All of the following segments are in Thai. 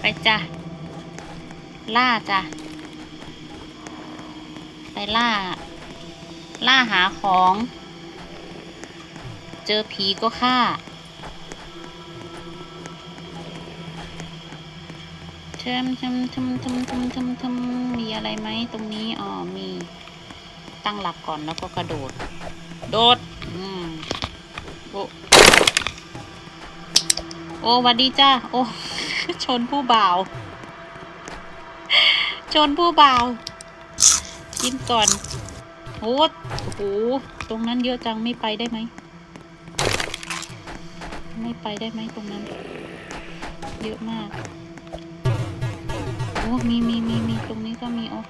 ไปจ้ะ ล่าจ้ะ ไปล่า ล่าหาของ เจอผีก็ฆ่าเชิมชมชมชมชมชมชมมีอะไรไหมตรงนี้ อ๋อ มี ตั้งหลักก่อนแล้วก็กระโดด โดด อืมโอ้โอ้วัดดีจ้า โอ้ นผู้บ่าว ชนผู้บ่าว กินก่อนโอ้โห ตรงนั้นเยอะจังไม่ไปได้ไหม ไม่ไปได้ไหมตรงนั้น เยอะมาก โอ้ มีมีมีมีตรงนี้ก็มีโอ้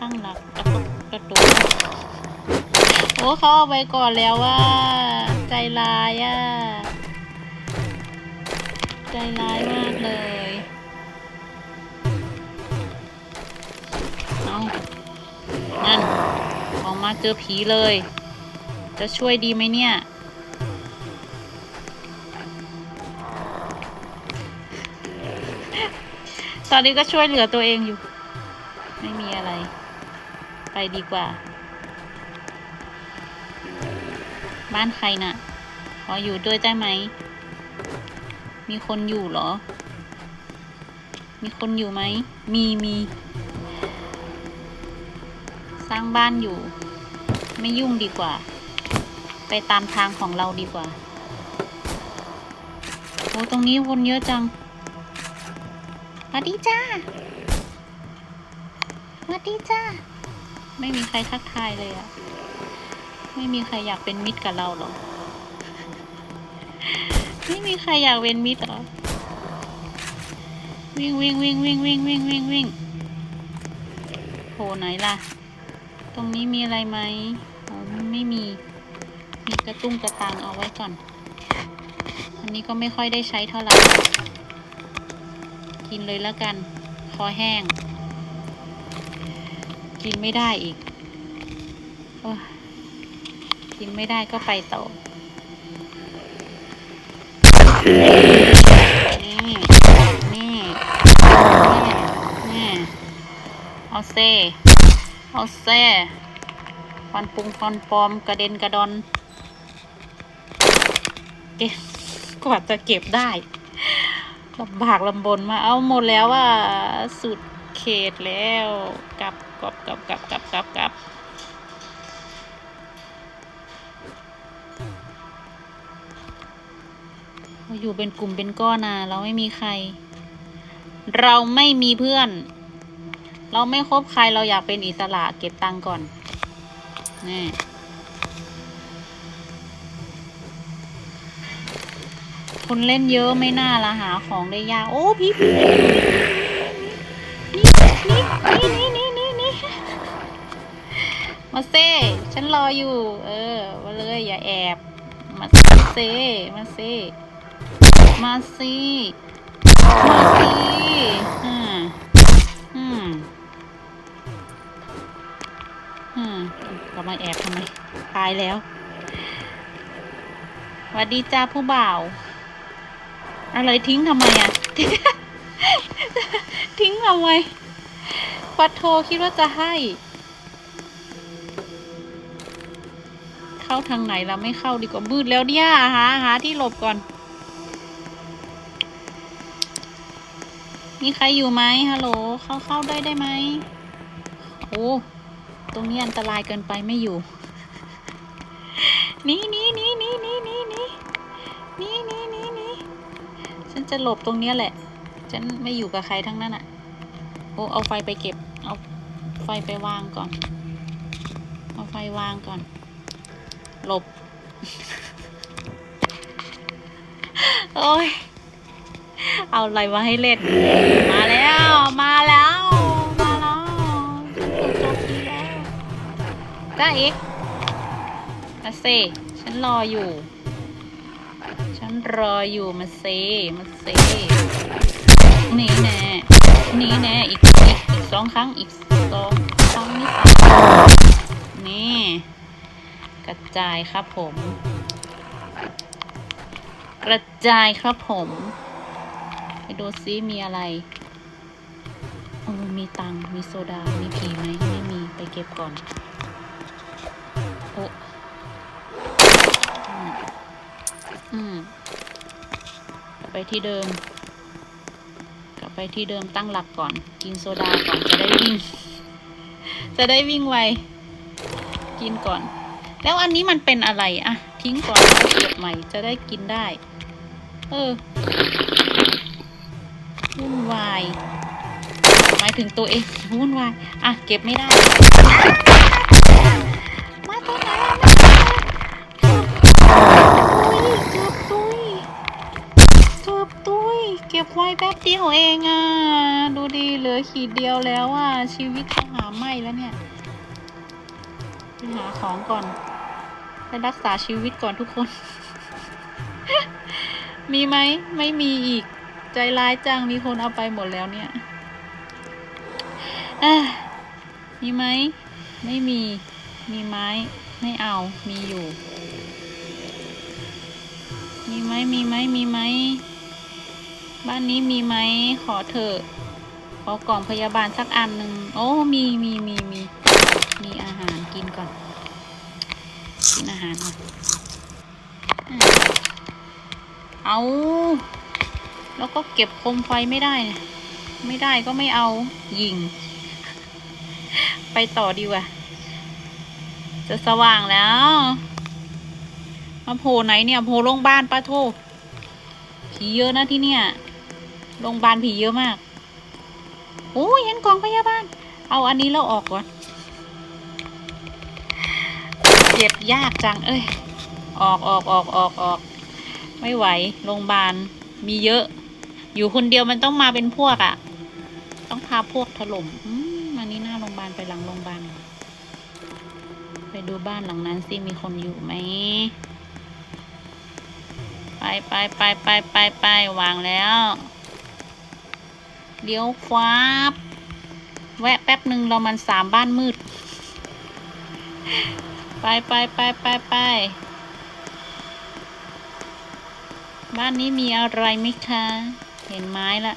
ตั้งหลักแล้วก็กระโดดโอ้เขาเอาไปก่อนแล้วว่า ใจร้ายอะ ใจร้ายมากเลย ออกมาเจอผีเลย จะช่วยดีไหมเนี่ย ตอนนี้ก็ช่วยเหลือตัวเองอยู่ ไม่มีอะไร ไปดีกว่า บ้านใครน่ะ ขออยู่ด้วยได้ไหม มีคนอยู่เหรอ มีคนอยู่ไหม มีมี ร้างบ้านอยู่ ไม่ยุ่งดีกว่า ไปตามทางของเราดีกว่าโอ้ตรงนี้คนเยอะจังสวัสดีจ้าสวัสดีจ้าไม่มีใครทักทายเลยอะไม่มีใครอยากเป็นมิตรกับเราหรอไม่มีใครอยากเป็นมิตรหรอวิ่งวิ่งวิ่งวิ่งวิ่งวิ่งวิ่งวิ่งโหไหนล่ะ ตรงนี้มีอะไรไหมอ๋อไม่มี มีกระตุ้งกระตังเอาไว้ก่อน อันนี้ก็ไม่ค่อยได้ใช้เท่าไหร่ กินเลยแล้วกัน คอแห้ง กินไม่ได้อีก โอ้กินไม่ได้ก็ไปต่อนี่นี่นี่นี่เอาเซ เอาเซฟันปุงฟันปลอมกระเด็นกระดอนเก็บกว่าจะเก็บได้ลำบากลำบนมาเอาหมดแล้วว่าสุดเขตแล้วกลับกลับกลับกลับกลับกลับกลับเราอยู่เป็นกลุ่มเป็นก้อนนะเราไม่มีใคร เราไม่มีเพื่อน เราไม่คบใครเราอยากเป็นอิสระเก็บตังก่อน นี่คนเล่นเยอะไม่น่าละหาของได้ยาก โอ้พี่พี่นี่นี่นี่นี่นี่มาเซ่ฉันรออยู่ เออมาเลยอย่าแอบ มาเซ่มาเซ่มาสิมาสิอืม มาแอบทำไม ตายแล้วสวัสดีจ้าผู้บ่าว อะไรทิ้งทำไมอะ ทิ้งทำไมปัดโทคิดว่าจะให้ เข้าทางไหนเราไม่เข้าดีกว่ามืดแล้วเนี่ยหาหาที่หลบก่อน มีใครอยู่ไหมฮัลโหล เข้าเข้าได้ได้ไหมโอ้ ตรงนี้อันตรายเกินไปไม่อยู่นี่นี่นี่นี่นี่นี่นี่นี่นี่นี่นี่ฉันจะหลบตรงเนี้ยแหละ ฉันไม่อยู่กับใครทั้งนั้นอะ่ะ โอ้เอาไฟไปเก็บ เอาไฟไปวางก่อน เอาไฟวางก่อน หลบ โอ้ย เอาอะไรมาให้เล่น มาแล้ว มาแล้ว อ็กมาเซฉันรออยู่ ฉันรออยู่มาเซมาเซนี่แน่นี่แน่อีกอีกอีกสองครั้งอีกสองครั้งนี่สามนี่ กระจายครับผม กระจายครับผม ไปดูซิมีอะไรโอ้มีตังมีโซดา มีผีไหมไม่มีไปเก็บก่อน ไปที่เดิม กลับไปที่เดิมตั้งหลักก่อน กินโซดาก่อนจะได้วิ่ง จะได้วิ่งไว กินก่อน แล้วอันนี้มันเป็นอะไรอะทิ้งก่อนแล้วเกิดใหม่จะได้กินได้ เออวุ่นวาย หมายถึงตัวเองวุ่นวาย อะ เก็บไม่ได้ ก็บไว้แป๊บเดียวเองอะ ดูดีเหลือขีดเดียวแล้วอะ ชีวิตจะหาไหมแล้วเนี่ยไปหาของก่อนไปรักษาชีวิตก่อนทุกคน มีไหม ไม่มีอีก ใจร้ายจัง มีคนเอาไปหมดแล้วเนี่ยเอ้ยมีไหม ไม่มี มีไม้ ไม่เอา มีอยู่ มีไหม มีไหม มีไหม บ้านนี้มีไหมขอเถอะขอกล่องพยาบาลสักอันหนึ่งโอ้มีมีมีมีมีอาหารกินก่อน กินอาหารก่อนเอาแล้วก็เก็บโคมไฟไม่ได้ ไม่ได้ก็ไม่เอายิง ไปต่อดีกว่า จะสว่างแล้ว มาโผล่ไหนเนี่ยโผล่โรงพยาบาลปะโทผีเยอะนะที่เนี่ย โรงพยาบาลผีเยอะมากโอ้ยเห็นกล่องพยาบาล เอาอันนี้แล้วออกก่อนเจ็บยากจัง เอ้ย ออกออกออกออกออก ไม่ไหว โรงพยาบาล มีเยอะ อยู่คนเดียวมันต้องมาเป็นพวกอะ่ะ ต้องพาพวกถล่มมอันนี้หน้าโรงพยาบาลไปหลังโรงพยาบาล ไปดูบ้านหลังนั้นสิ มีคนอยู่ไหม ไปไปไปไปไปไปวางแล้ว เดี๋ยวคว้าบแวะแป๊บหนึ่งเรามันสามบ้านมืด ไปไปไปไปไปบ้านนี้มีอะไรไหมคะ เห็นไม้ละ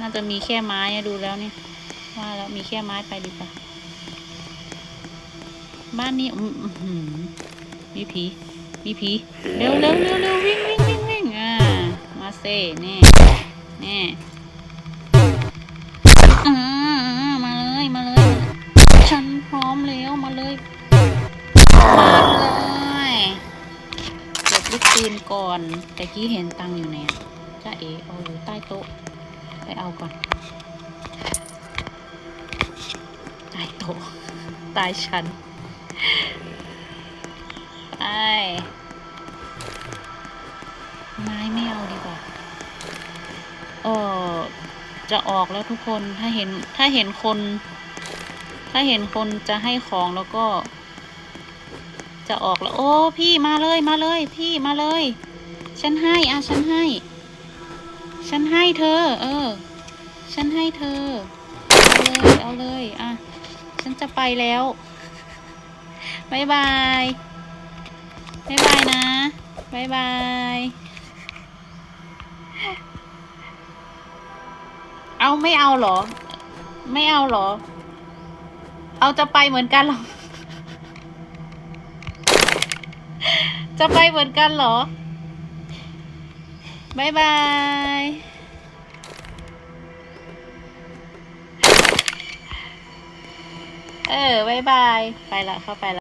น่าจะมีแค่ไม้ดูแล้วเนี่ย ว่าแล้วมีแค่ไม้ไปดีกว่า บ้านนี้ อืมมีผี มีผี เร็วเร็วเร็วเร็ววิ่ง แต่กี้เห็นตังอยู่ไหนอะจ้าเอ๋เอาอยู่ใต้โต๊ะ ไปเอาก่อน ใต้โต๊ะใต้ชั้น ไป ไม้ไม่เอาดีกว่า เออจะออกแล้วทุกคน ถ้าเห็น ถ้าเห็นคน ถ้าเห็นคนจะให้ของแล้วก็ จะออกแล้ว โอ้ พี่มาเลย มาเลย พี่มาเลย ฉันให้อะฉันให้ ฉันให้เธอ เออ ฉันให้เธอ เอาเลยเอาเลยอะฉันจะไปแล้วบายบายบายบายนะบายบายเอาไม่เอาหรอ ไม่เอาหรอ เอาจะไปเหมือนกันหรอ จะไปเหมือนกันหรอ บายบายเออบายบาย ไปละเข้าไปละ